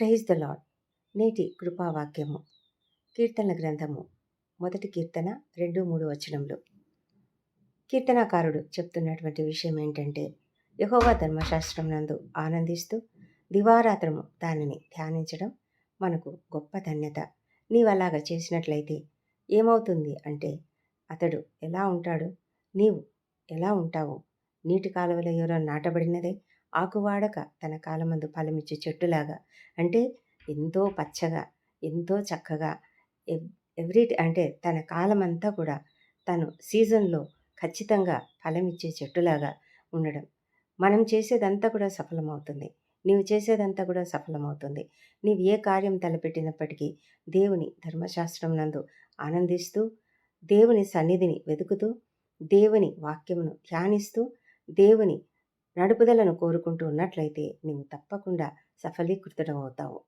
Praise the lord నేటి కృపావాక్యము. కీర్తనల గ్రంథము. మొదటి కీర్తన రెండు మూడు వచనములు. కీర్తనాకారుడు చెప్తున్నటువంటి విషయం ఏంటంటే యహోవా ధర్మశాస్త్రం నందు ఆనందిస్తూ దివారాత్రము దానిని ధ్యానించడం మనకు గొప్ప ధన్యత. నీవు అలాగ చేసినట్లయితే ఏమవుతుంది అంటే అతడు ఎలా ఉంటాడు? నీవు ఎలా ఉంటావు? నీటి కాలువలో ఎవరో నాటబడినదే? ఆకువాడక తన కాలమందు ఫలమిచ్చే చెట్టులాగా. అంటే ఎంతో పచ్చగా ఎంతో చక్కగా ఎవ్రీ అంటే తన కాలమంతా కూడా తను సీజన్లో ఖచ్చితంగా ఫలమిచ్చే చెట్టులాగా ఉండడం. మనం చేసేదంతా కూడా సఫలమవుతుంది. నీవు చేసేదంతా కూడా సఫలమవుతుంది. నీవు ఏ కార్యం తలపెట్టినప్పటికీ దేవుని ధర్మశాస్త్రం నందు ఆనందిస్తూ దేవుని సన్నిధిని వెతుకుతూ దేవుని వాక్యమును ధ్యానిస్తూ దేవుని నడుపుదలను కోరుకుంటూ ఉన్నట్లయితే నీవు తప్పకుండా సఫలీకృతుడమవుతావు